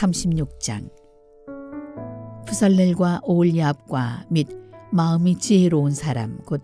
36장 부살렐과 오올리압과 및 마음이 지혜로운 사람 곧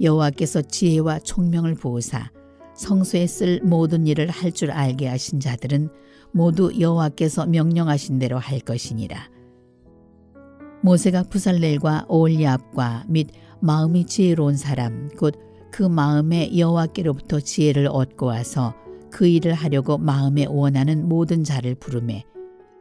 여호와께서 지혜와 총명을 보으사 성소에 쓸 모든 일을 할 줄 알게 하신 자들은 모두 여호와께서 명령하신 대로 할 것이니라. 모세가 부살렐과 오올리압과 및 마음이 지혜로운 사람 곧 그 마음에 여호와께로부터 지혜를 얻고 와서 그 일을 하려고 마음에 원하는 모든 자를 부르매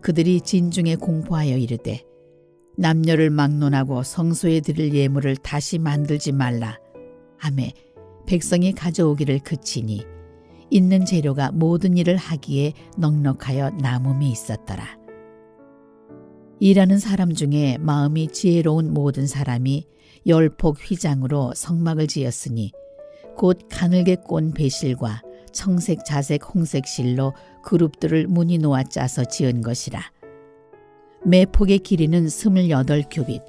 그들이 진중에 공포하여 이르되 남녀를 막론하고 성소에 드릴 예물을 다시 만들지 말라 하매 백성이 가져오기를 그치니 있는 재료가 모든 일을 하기에 넉넉하여 남음이 있었더라. 일하는 사람 중에 마음이 지혜로운 모든 사람이 열폭 휘장으로 성막을 지었으니 곧 가늘게 꼰 배실과 청색, 자색, 홍색 실로 그룹들을 무늬 놓아 짜서 지은 것이라. 매 폭의 길이는 스물여덟 규빗,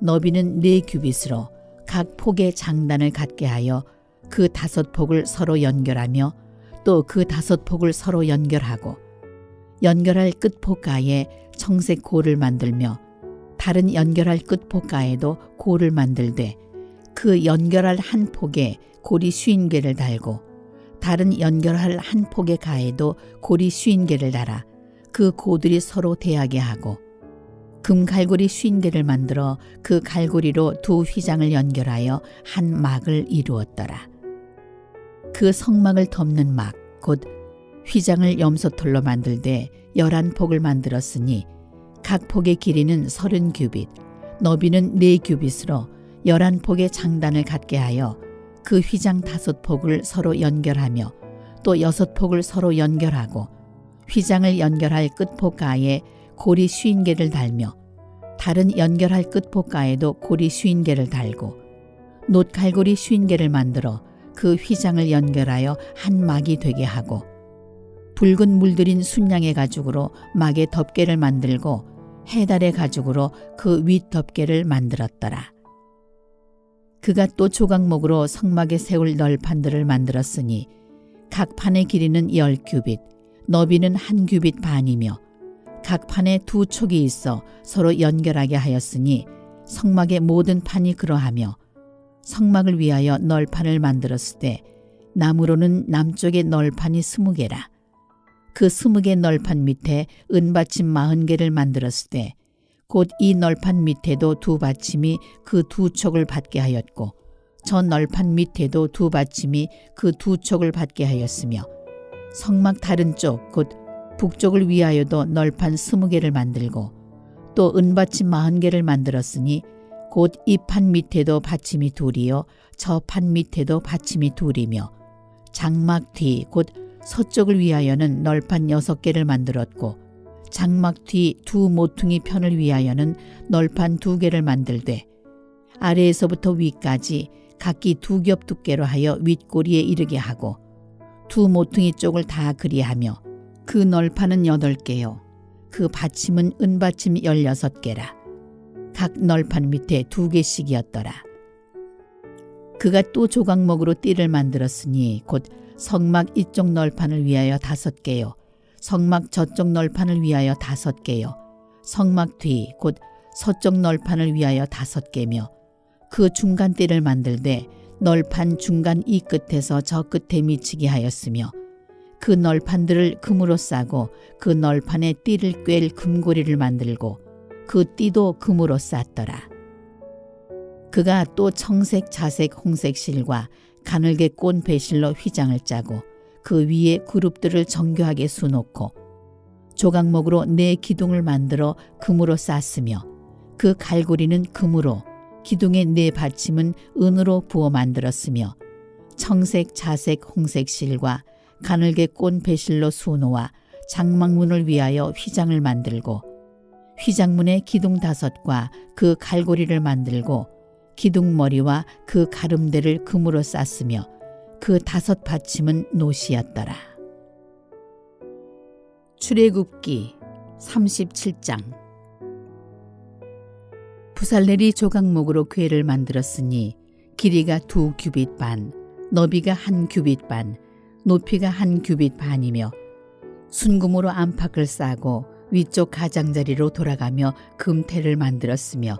너비는 네 규빗으로 각 폭의 장단을 갖게 하여 그 다섯 폭을 서로 연결하며 또 그 다섯 폭을 서로 연결하고 연결할 끝폭가에 청색 고를 만들며 다른 연결할 끝폭가에도 고를 만들되 그 연결할 한 폭에 고리 쉰 개를 달고 다른 연결할 한 폭의 가에도 고리 쉰 개를 달아 그 고들이 서로 대하게 하고 금 갈고리 쉰 개를 만들어 그 갈고리로 두 휘장을 연결하여 한 막을 이루었더라. 그 성막을 덮는 막, 곧 휘장을 염소털로 만들되 열한 폭을 만들었으니 각 폭의 길이는 서른 규빗, 너비는 네 규빗으로 열한 폭의 장단을 갖게 하여 그 휘장 다섯 폭을 서로 연결하며 또 여섯 폭을 서로 연결하고 휘장을 연결할 끝폭가에 고리 쉰 개를 달며 다른 연결할 끝폭가에도 고리 쉰 개를 달고 놋갈고리 쉰 개를 만들어 그 휘장을 연결하여 한 막이 되게 하고 붉은 물들인 순양의 가죽으로 막의 덮개를 만들고 해달의 가죽으로 그 윗 덮개를 만들었더라. 그가 또 조각목으로 성막에 세울 널판들을 만들었으니 각 판의 길이는 열 규빗, 너비는 한 규빗 반이며 각 판에 두 촉이 있어 서로 연결하게 하였으니 성막의 모든 판이 그러하며 성막을 위하여 널판을 만들었을 때 나무로는 남쪽의 널판이 스무 개라. 그 스무 개 널판 밑에 은받침 마흔 개를 만들었을 때 곧 이 널판 밑에도 두 받침이 그두 촉을 받게 하였고 저 널판 밑에도 두 받침이 그두 촉을 받게 하였으며 성막 다른 쪽 곧 북쪽을 위하여도 널판 스무 개를 만들고 또 은받침 마흔 개를 만들었으니 곧 이 판 밑에도 받침이 둘이요 저 판 밑에도 받침이 둘이며 장막 뒤 곧 서쪽을 위하여는 널판 여섯 개를 만들었고 장막 뒤 두 모퉁이 편을 위하여는 널판 두 개를 만들되 아래에서부터 위까지 각기 두 겹 두께로 하여 윗꼬리에 이르게 하고 두 모퉁이 쪽을 다 그리하며 그 널판은 여덟 개요. 그 받침은 은받침 열여섯 개라. 각 널판 밑에 두 개씩이었더라. 그가 또 조각목으로 띠를 만들었으니 곧 성막 이쪽 널판을 위하여 다섯 개요 성막 저쪽 널판을 위하여 다섯 개요. 성막 뒤 곧 서쪽 널판을 위하여 다섯 개며 그 중간 띠를 만들되 널판 중간 이 끝에서 저 끝에 미치게 하였으며 그 널판들을 금으로 싸고 그 널판에 띠를 꿰일 금고리를 만들고 그 띠도 금으로 쌌더라. 그가 또 청색, 자색, 홍색 실과 가늘게 꼰 배실로 휘장을 짜고 그 위에 그룹들을 정교하게 수놓고 조각목으로 네 기둥을 만들어 금으로 쌌으며 그 갈고리는 금으로 기둥의 네 받침은 은으로 부어 만들었으며 청색, 자색, 홍색 실과 가늘게 꼰 배실로 수놓아 장막문을 위하여 휘장을 만들고 휘장문의 기둥 다섯과 그 갈고리를 만들고 기둥머리와 그 가름대를 금으로 쌌으며 그 다섯 받침은 노시였더라. 출애굽기 37장 부살렐이 조각목으로 궤를 만들었으니 길이가 두 규빗 반, 너비가 한 규빗 반, 높이가 한 규빗 반이며 순금으로 안팎을 싸고 위쪽 가장자리로 돌아가며 금태를 만들었으며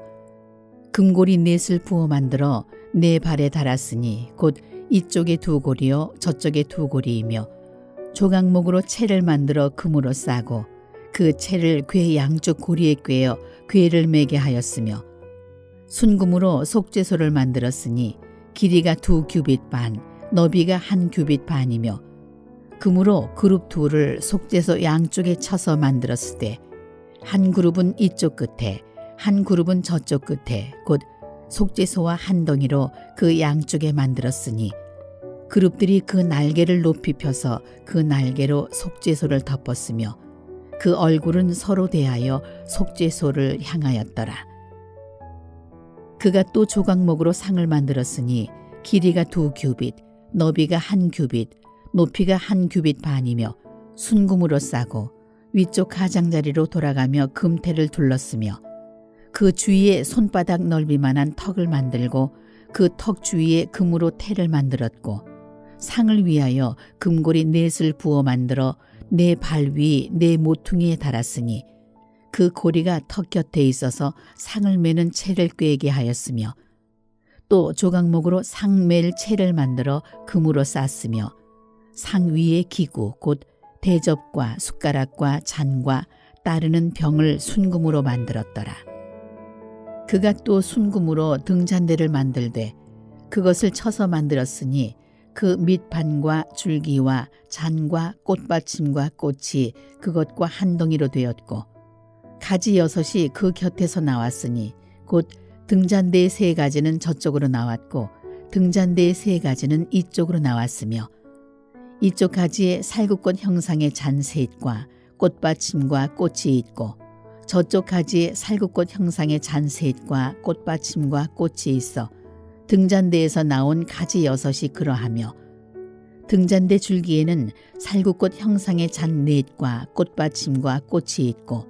금고리 넷을 부어 만들어 네 발에 달았으니 곧 이쪽에 두 고리요 저쪽에 두 고리이며 조각목으로 채를 만들어 금으로 싸고 그 채를 궤 양쪽 고리에 꿰어 궤를 매게 하였으며 순금으로 속죄소를 만들었으니 길이가 두 규빗 반, 너비가 한 규빗 반이며 금으로 그룹 둘을 속죄소 양쪽에 쳐서 만들었을 때 한 그룹은 이쪽 끝에 한 그룹은 저쪽 끝에 곧 속죄소와 한 덩이로 그 양쪽에 만들었으니 그룹들이 그 날개를 높이 펴서 그 날개로 속죄소를 덮었으며 그 얼굴은 서로 대하여 속죄소를 향하였더라. 그가 또 조각목으로 상을 만들었으니 길이가 두 규빗, 너비가 한 규빗, 높이가 한 규빗 반이며 순금으로 싸고 위쪽 가장자리로 돌아가며 금태를 둘렀으며 그 주위에 손바닥 넓이만한 턱을 만들고 그 턱 주위에 금으로 태를 만들었고 상을 위하여 금고리 넷을 부어 만들어 내발위내 모퉁이에 달았으니 그 고리가 턱 곁에 있어서 상을 매는 채를 꿰게 하였으며 또 조각목으로 상맬 채를 만들어 금으로 쌌으며 상 위에 기구 곧 대접과 숟가락과 잔과 따르는 병을 순금으로 만들었더라. 그가 또 순금으로 등잔대를 만들되 그것을 쳐서 만들었으니 그 밑판과 줄기와 잔과 꽃받침과 꽃이 그것과 한 덩이로 되었고 가지 여섯이 그 곁에서 나왔으니 곧 등잔대의 세 가지는 저쪽으로 나왔고 등잔대의 세 가지는 이쪽으로 나왔으며 이쪽 가지에 살구꽃 형상의 잔셋과 꽃받침과 꽃이 있고 저쪽 가지에 살구꽃 형상의 잔셋과 꽃받침과 꽃이 있어 등잔대에서 나온 가지 여섯이 그러하며 등잔대 줄기에는 살구꽃 형상의 잔넷과 꽃받침과 꽃이 있고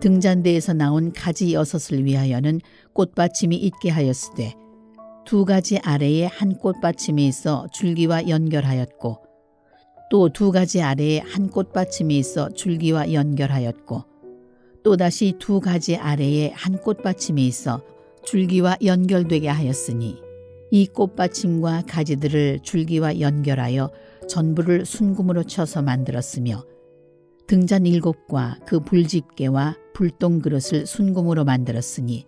등잔대에서 나온 가지 여섯을 위하여는 꽃받침이 있게 하였으되 두 가지 아래에 한 꽃받침이 있어 줄기와 연결하였고 또 두 가지 아래에 한 꽃받침이 있어 줄기와 연결하였고 또다시 두 가지 아래에 한 꽃받침이 있어 줄기와 연결되게 하였으니 이 꽃받침과 가지들을 줄기와 연결하여 전부를 순금으로 쳐서 만들었으며 등잔 일곱과 그 불집게와 불똥 그릇을 순금으로 만들었으니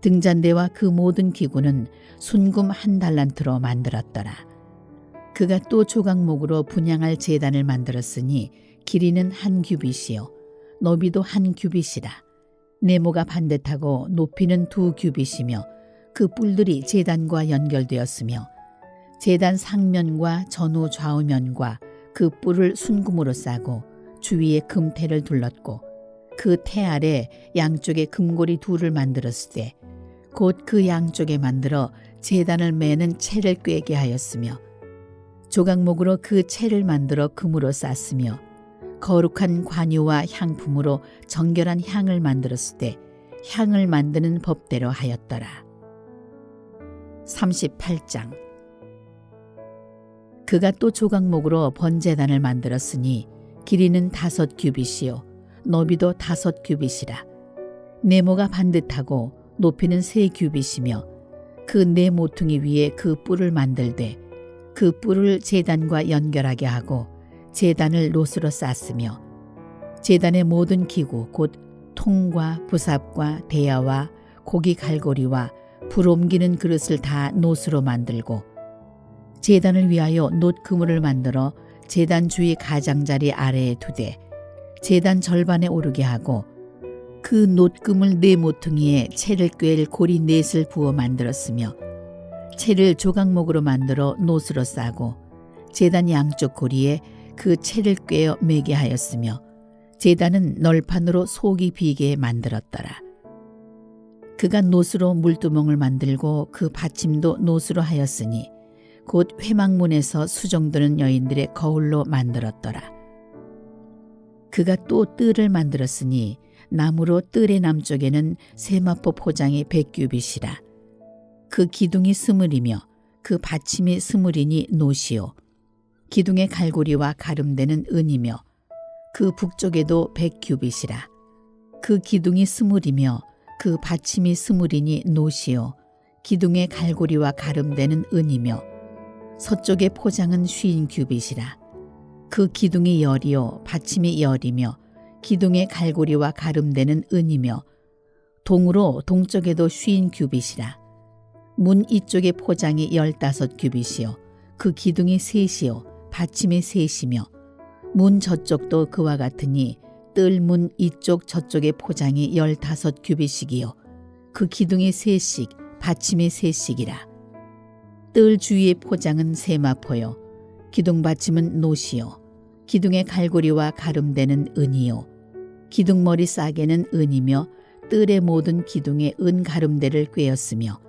등잔대와 그 모든 기구는 순금 한 달란트로 만들었더라. 그가 또 조각목으로 분양할 제단을 만들었으니 길이는 한 규빗이요 너비도 한 규빗이라. 네모가 반듯하고 높이는 두 규빗이며 그 뿔들이 제단과 연결되었으며 제단 상면과 전후 좌우면과 그 뿔을 순금으로 싸고 주위에 금태를 둘렀고 그 태 아래 양쪽에 금고리 둘을 만들었을 때 곧 그 양쪽에 만들어 제단을 매는 채를 꿰게 하였으며 조각목으로 그 채를 만들어 금으로 쌌으며 거룩한 관유와 향품으로 정결한 향을 만들었을 때 향을 만드는 법대로 하였더라. 38장 그가 또 조각목으로 번제단을 만들었으니 길이는 다섯 규빗이요 너비도 다섯 규빗이라 네모가 반듯하고 높이는 세 규빗이며 그 네 모퉁이 위에 그 뿔을 만들되 그 뿔을 제단과 연결하게 하고 제단을 노스로 쌌으며 제단의 모든 기구 곧 통과 부삽과 대야와 고기 갈고리와 불 옮기는 그릇을 다 노스로 만들고 제단을 위하여 놋 그물을 만들어 제단 주위 가장자리 아래에 두되 제단 절반에 오르게 하고 그 놋금을 네 모퉁이에 채를 꿰일 고리 넷을 부어 만들었으며 채를 조각목으로 만들어 놋으로 싸고 제단 양쪽 고리에 그 채를 꿰어 매게 하였으며 제단은 널판으로 속이 비게 만들었더라. 그가 노수로 물두멍을 만들고 그 받침도 노수로 하였으니 곧 회막문에서 수정드는 여인들의 거울로 만들었더라. 그가 또 뜰을 만들었으니 나무로 뜰의 남쪽에는 세마포 포장이 백규빗이라. 그 기둥이 스물이며 그 받침이 스물이니 노시오. 기둥의 갈고리와 가름되는 은이며 그 북쪽에도 백규빗이라. 그 기둥이 스물이며 그 받침이 스물이니 노시오. 기둥의 갈고리와 가름되는 은이며 서쪽의 포장은 쉰 규빗이라. 그 기둥이 열이요 받침이 열이며 기둥의 갈고리와 가름되는 은이며 동으로 동쪽에도 쉰 규빗이라. 문 이쪽의 포장이 열다섯 규빗이요 그 기둥이 셋이요 받침이 셋이며 문 저쪽도 그와 같으니 뜰 문 이쪽 저쪽의 포장이 열다섯 규빗이기요. 그 기둥이 셋씩 받침이 셋씩이라. 뜰 주위의 포장은 세마포요. 기둥 받침은 노시요. 기둥의 갈고리와 가름되는 은이요. 기둥머리 싸개는 은이며 뜰의 모든 기둥에 은 가름대를 꿰었으며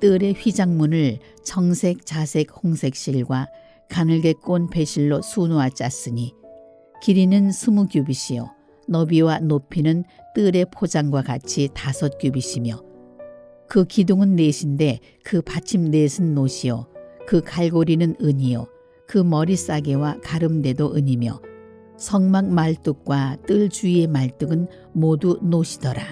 뜰의 휘장문을 청색, 자색, 홍색 실과 가늘게 꼰 배실로 수놓아 짰으니 길이는 스무 규빗이요. 너비와 높이는 뜰의 포장과 같이 다섯 규빗이며 그 기둥은 넷인데 그 받침 넷은 노시요. 그 갈고리는 은이요. 그 머리 싸개와 가름대도 은이며 성막 말뚝과 뜰 주위의 말뚝은 모두 노시더라.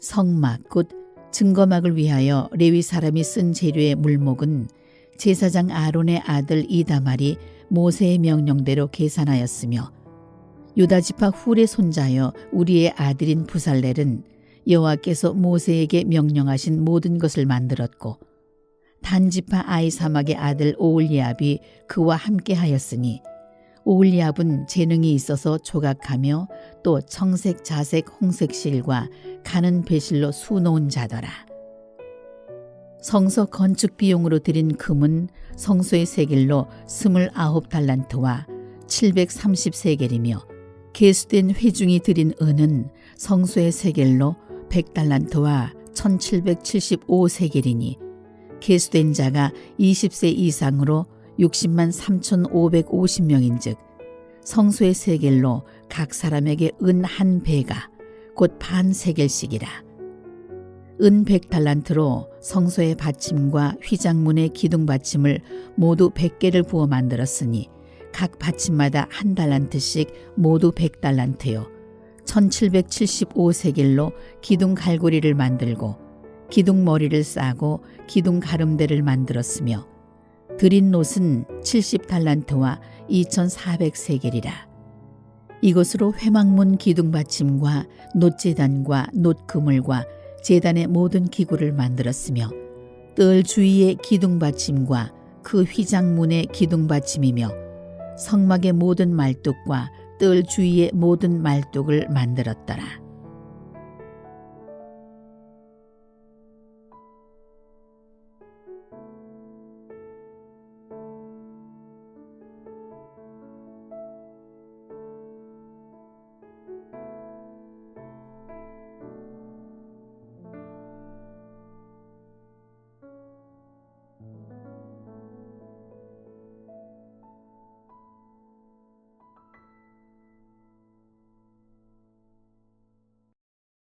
성막 곧 증거막을 위하여 레위 사람이 쓴 재료의 물목은 제사장 아론의 아들 이다말이 모세의 명령대로 계산하였으며 유다 지파 훌의 손자여 우리의 아들인 부살렐은 여호와께서 모세에게 명령하신 모든 것을 만들었고 단지파 아이사막의 아들 오올리압이 그와 함께 하였으니 오올리압은 재능이 있어서 조각하며 또 청색, 자색, 홍색 실과 가는 배실로 수놓은 자더라. 성서 건축 비용으로 들인 금은 성소의 세겔로 스물아홉 달란트와 730세겔이며 개수된 회중이 들인 은은 성소의 세겔로 100달란트와 1775세겔이니 개수된 자가 20세 이상으로 60만 3,550명인즉 성소의 세겔로 각 사람에게 은 한 배가 곧 반 세겔씩이라. 은 100달란트로 성소의 받침과 휘장문의 기둥 받침을 모두 100개를 부어 만들었으니 각 받침마다 한 달란트씩 모두 100달란트요. 1775세겔로 기둥 갈고리를 만들고 기둥 머리를 싸고 기둥 가름대를 만들었으며 드린 놋은 70달란트와 2400세겔이라. 이것으로 회막문 기둥 받침과 놋재단과 놋그물과 재단의 모든 기구를 만들었으며 뜰 주위의 기둥 받침과 그 휘장문의 기둥 받침이며 성막의 모든 말뚝과 뜰 주위의 모든 말뚝을 만들었더라.